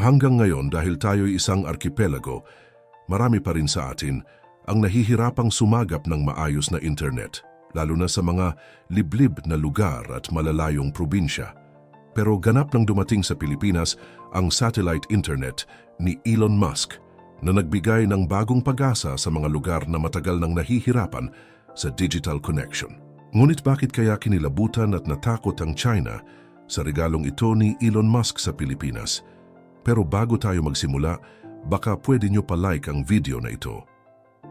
Hanggang ngayon dahil tayo'y isang arkipelago, marami pa rin sa atin ang nahihirapang sumagap ng maayos na internet, lalo na sa mga liblib na lugar at malalayong probinsya. Pero ganap nang dumating sa Pilipinas ang satellite internet ni Elon Musk na nagbigay ng bagong pag-asa sa mga lugar na matagal nang nahihirapan sa digital connection. Ngunit bakit kaya kinilabutan at natakot ang China sa regalong ito ni Elon Musk sa Pilipinas? Pero bago tayo magsimula, baka pwede nyo pa-like ang video na ito.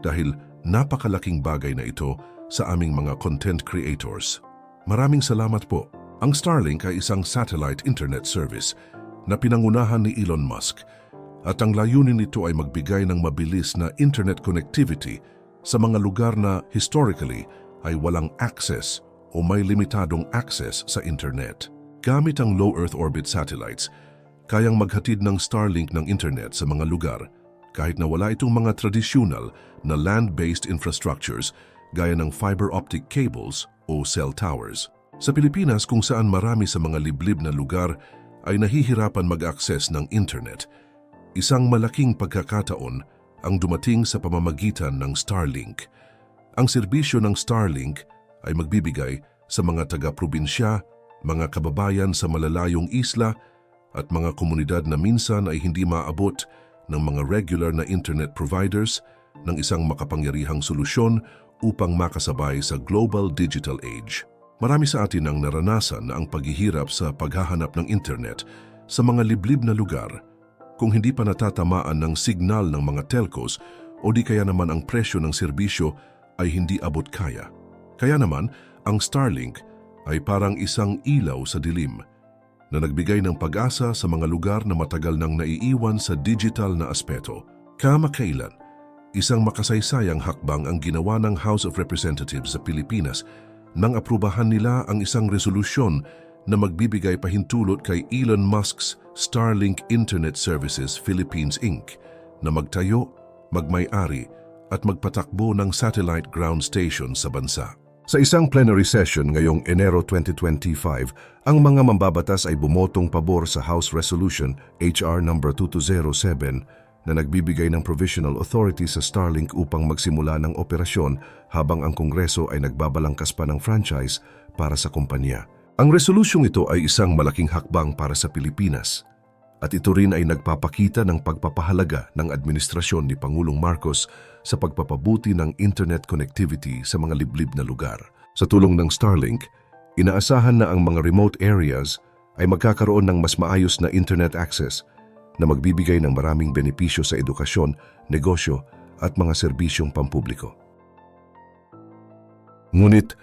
Dahil napakalaking bagay na ito sa aming mga content creators. Maraming salamat po. Ang Starlink ay isang satellite internet service na pinangunahan ni Elon Musk at ang layunin nito ay magbigay ng mabilis na internet connectivity sa mga lugar na historically ay walang access o may limitadong access sa internet. Gamit ang low Earth orbit satellites, kayang maghatid ng Starlink ng internet sa mga lugar kahit na wala itong mga tradisyonal na land-based infrastructures gaya ng fiber optic cables o cell towers. Sa Pilipinas kung saan marami sa mga liblib na lugar ay nahihirapan mag-access ng internet, isang malaking pagkakataon ang dumating sa pamamagitan ng Starlink. Ang serbisyo ng Starlink ay magbibigay sa mga taga-probinsya, mga kababayan sa malalayong isla at mga komunidad na minsan ay hindi maabot ng mga regular na internet providers ng isang makapangyarihang solusyon upang makasabay sa global digital age. Marami sa atin ang naranasan na ang paghihirap sa paghahanap ng internet sa mga liblib na lugar kung hindi pa natatamaan ng signal ng mga telcos o di kaya naman ang presyo ng serbisyo ay hindi abot kaya. Kaya naman, ang Starlink ay parang isang ilaw sa dilim na nagbigay ng pag-asa sa mga lugar na matagal nang naiiwan sa digital na aspeto. Kamakailan, isang makasaysayang hakbang ang ginawa ng House of Representatives sa Pilipinas nang aprubahan nila ang isang resolusyon na magbibigay pahintulot kay Elon Musk's Starlink Internet Services Philippines Inc. na magtayo, magmay-ari at magpatakbo ng satellite ground station sa bansa. Sa isang plenary session ngayong Enero 2025, ang mga mambabatas ay bumotong pabor sa House Resolution HR No. 2207 na nagbibigay ng provisional authority sa Starlink upang magsimula ng operasyon habang ang Kongreso ay nagbabalangkas pa ng franchise para sa kumpanya. Ang resolusyong ito ay isang malaking hakbang para sa Pilipinas at ito rin ay nagpapakita ng pagpapahalaga ng administrasyon ni Pangulong Marcos sa pagpapabuti ng internet connectivity sa mga liblib na lugar. Sa tulong ng Starlink, inaasahan na ang mga remote areas ay magkakaroon ng mas maayos na internet access na magbibigay ng maraming benepisyo sa edukasyon, negosyo at mga serbisyong pampubliko. Ngunit,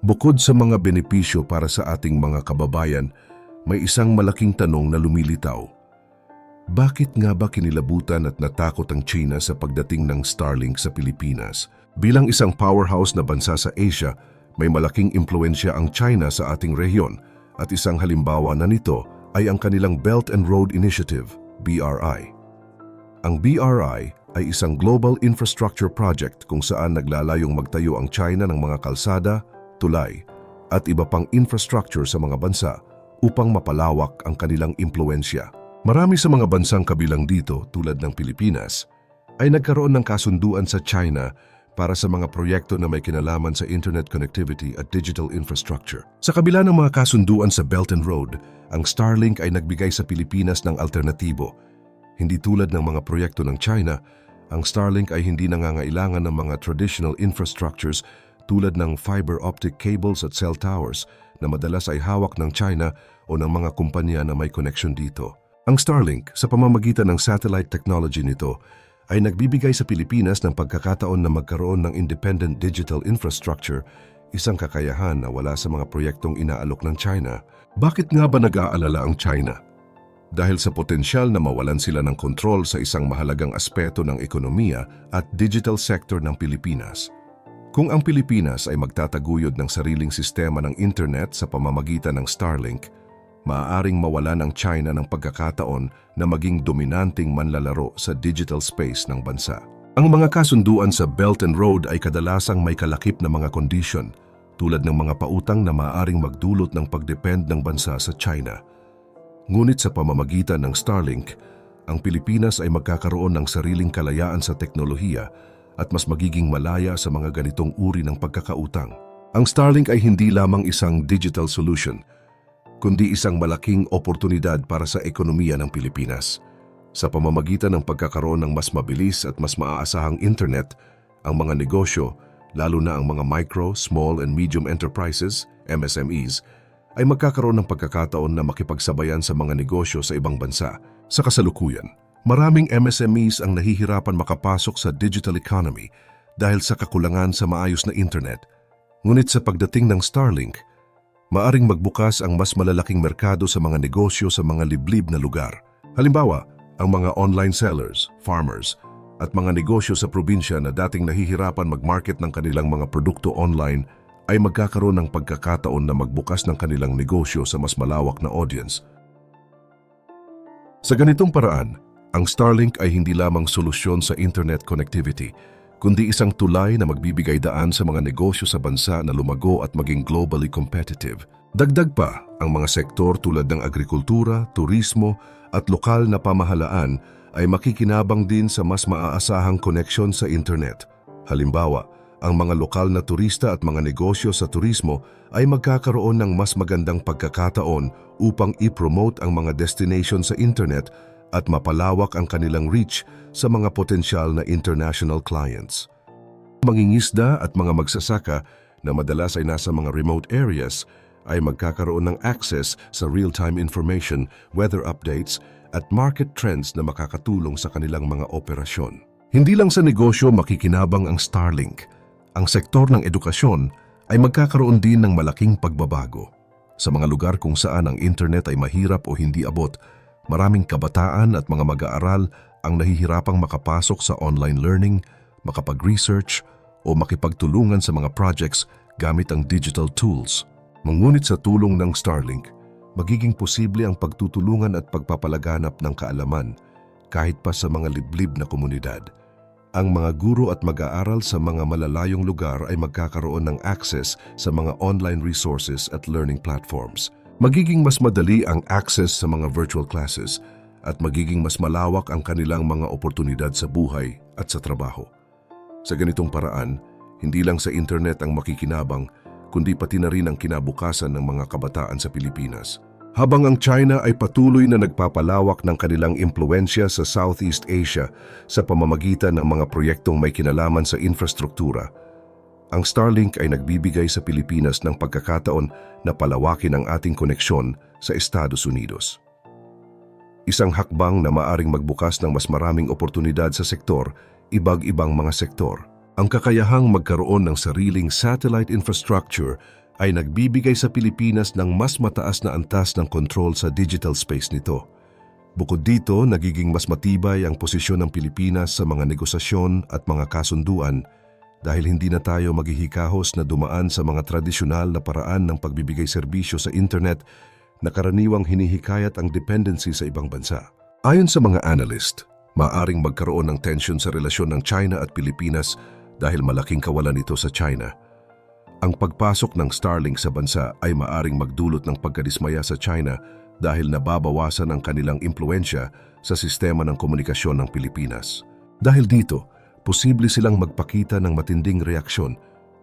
bukod sa mga benepisyo para sa ating mga kababayan, may isang malaking tanong na lumilitaw. Bakit nga ba kinilabutan at natakot ang China sa pagdating ng Starlink sa Pilipinas? Bilang isang powerhouse na bansa sa Asia, may malaking impluensya ang China sa ating rehiyon at isang halimbawa na nito ay ang kanilang Belt and Road Initiative, BRI. Ang BRI ay isang global infrastructure project kung saan naglalayong magtayo ang China ng mga kalsada, tulay, at iba pang infrastructure sa mga bansa upang mapalawak ang kanilang impluensya. Marami sa mga bansang kabilang dito tulad ng Pilipinas ay nagkaroon ng kasunduan sa China para sa mga proyekto na may kinalaman sa internet connectivity at digital infrastructure. Sa kabila ng mga kasunduan sa Belt and Road, ang Starlink ay nagbigay sa Pilipinas ng alternatibo. Hindi tulad ng mga proyekto ng China, ang Starlink ay hindi nangangailangan ng mga traditional infrastructures tulad ng fiber optic cables at cell towers na madalas ay hawak ng China o ng mga kumpanya na may connection dito. Ang Starlink, sa pamamagitan ng satellite technology nito, ay nagbibigay sa Pilipinas ng pagkakataon na magkaroon ng independent digital infrastructure, isang kakayahan na wala sa mga proyektong inaalok ng China. Bakit nga ba nag-aalala ang China? Dahil sa potensyal na mawalan sila ng kontrol sa isang mahalagang aspeto ng ekonomiya at digital sector ng Pilipinas. Kung ang Pilipinas ay magtataguyod ng sariling sistema ng internet sa pamamagitan ng Starlink, maaaring mawalan ang China ng pagkakataon na maging dominanting manlalaro sa digital space ng bansa. Ang mga kasunduan sa Belt and Road ay kadalasang may kalakip na mga kondisyon tulad ng mga pautang na maaaring magdulot ng pagdepend ng bansa sa China. Ngunit sa pamamagitan ng Starlink, ang Pilipinas ay magkakaroon ng sariling kalayaan sa teknolohiya at mas magiging malaya sa mga ganitong uri ng pagkakautang. Ang Starlink ay hindi lamang isang digital solution, kundi isang malaking oportunidad para sa ekonomiya ng Pilipinas. Sa pamamagitan ng pagkakaroon ng mas mabilis at mas maaasahang internet, ang mga negosyo, lalo na ang mga micro, small and medium enterprises, MSMEs, ay magkakaroon ng pagkakataon na makipagsabayan sa mga negosyo sa ibang bansa. Sa kasalukuyan, maraming MSMEs ang nahihirapan makapasok sa digital economy dahil sa kakulangan sa maayos na internet. Ngunit sa pagdating ng Starlink, maaring magbukas ang mas malalaking merkado sa mga negosyo sa mga liblib na lugar. Halimbawa, ang mga online sellers, farmers, at mga negosyo sa probinsya na dating nahihirapan mag-market ng kanilang mga produkto online ay magkakaroon ng pagkakataon na magbukas ng kanilang negosyo sa mas malawak na audience. Sa ganitong paraan, ang Starlink ay hindi lamang solusyon sa internet connectivity, kundi isang tulay na magbibigay daan sa mga negosyo sa bansa na lumago at maging globally competitive. Dagdag pa, ang mga sektor tulad ng agrikultura, turismo at lokal na pamahalaan ay makikinabang din sa mas maaasahang koneksyon sa internet. Halimbawa, ang mga lokal na turista at mga negosyo sa turismo ay magkakaroon ng mas magandang pagkakataon upang i-promote ang mga destination sa internet at mapalawak ang kanilang reach sa mga potensyal na international clients. Mangingisda at mga magsasaka na madalas ay nasa mga remote areas ay magkakaroon ng access sa real-time information, weather updates, at market trends na makakatulong sa kanilang mga operasyon. Hindi lang sa negosyo makikinabang ang Starlink. Ang sektor ng edukasyon ay magkakaroon din ng malaking pagbabago. Sa mga lugar kung saan ang internet ay mahirap o hindi abot, maraming kabataan at mga mag-aaral ang nahihirapang makapasok sa online learning, makapag-research o makipagtulungan sa mga projects gamit ang digital tools. Mangunit sa tulong ng Starlink, magiging posible ang pagtutulungan at pagpapalaganap ng kaalaman kahit pa sa mga liblib na komunidad. Ang mga guro at mag-aaral sa mga malalayong lugar ay magkakaroon ng access sa mga online resources at learning platforms. Magiging mas madali ang access sa mga virtual classes at magiging mas malawak ang kanilang mga oportunidad sa buhay at sa trabaho. Sa ganitong paraan, hindi lang sa internet ang makikinabang, kundi pati na rin ang kinabukasan ng mga kabataan sa Pilipinas. Habang ang China ay patuloy na nagpapalawak ng kanilang impluensya sa Southeast Asia sa pamamagitan ng mga proyektong may kinalaman sa infrastruktura, ang Starlink ay nagbibigay sa Pilipinas ng pagkakataon na palawakin ang ating koneksyon sa Estados Unidos. Isang hakbang na maaring magbukas ng mas maraming oportunidad sa sektor, ibag-ibang mga sektor. Ang kakayahang magkaroon ng sariling satellite infrastructure ay nagbibigay sa Pilipinas ng mas mataas na antas ng control sa digital space nito. Bukod dito, nagiging mas matibay ang posisyon ng Pilipinas sa mga negosasyon at mga kasunduan dahil hindi na tayo maghihikahos na dumaan sa mga tradisyonal na paraan ng pagbibigay serbisyo sa internet na karaniwang hinihikayat ang dependency sa ibang bansa. Ayon sa mga analyst, maaring magkaroon ng tension sa relasyon ng China at Pilipinas dahil malaking kawalan ito sa China. Ang pagpasok ng Starlink sa bansa ay maaring magdulot ng pagkadismaya sa China dahil nababawasan ang kanilang impluensya sa sistema ng komunikasyon ng Pilipinas. Dahil dito, posible silang magpakita ng matinding reaksyon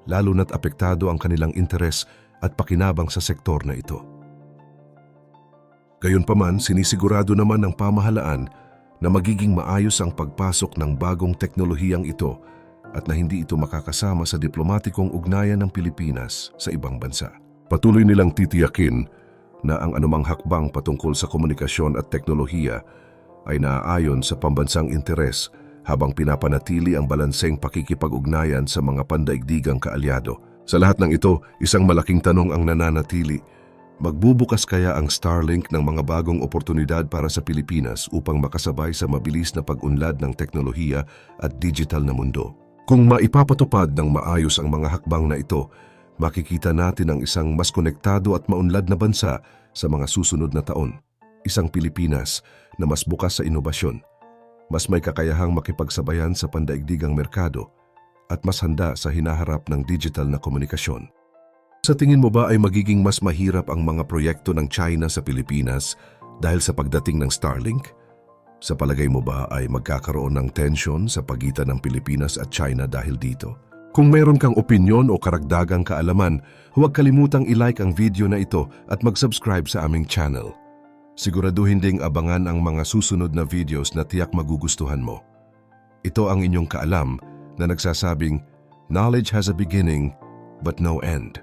lalo na't apektado ang kanilang interes at pakinabang sa sektor na ito. Gayunpaman, sinisigurado naman ng pamahalaan na magiging maayos ang pagpasok ng bagong teknolohiyang ito at na hindi ito makakasama sa diplomatikong ugnayan ng Pilipinas sa ibang bansa. Patuloy nilang titiyakin na ang anumang hakbang patungkol sa komunikasyon at teknolohiya ay naaayon sa pambansang interes habang pinapanatili ang balanseng pakikipag-ugnayan sa mga pandaigdigang kaalyado. Sa lahat ng ito, isang malaking tanong ang nananatili. Magbubukas kaya ang Starlink ng mga bagong oportunidad para sa Pilipinas upang makasabay sa mabilis na pag-unlad ng teknolohiya at digital na mundo? Kung maipapatupad ng maayos ang mga hakbang na ito, makikita natin ang isang mas konektado at maunlad na bansa sa mga susunod na taon. Isang Pilipinas na mas bukas sa inobasyon, mas may kakayahang makipagsabayan sa pandaigdigang merkado, at mas handa sa hinaharap ng digital na komunikasyon. Sa tingin mo ba ay magiging mas mahirap ang mga proyekto ng China sa Pilipinas dahil sa pagdating ng Starlink? Sa palagay mo ba ay magkakaroon ng tension sa pagitan ng Pilipinas at China dahil dito? Kung meron kang opinyon o karagdagang kaalaman, huwag kalimutang i-like ang video na ito at mag-subscribe sa aming channel. Siguraduhin ding abangan ang mga susunod na videos na tiyak magugustuhan mo. Ito ang inyong kaalam na nagsasabing, Knowledge has a beginning but no end.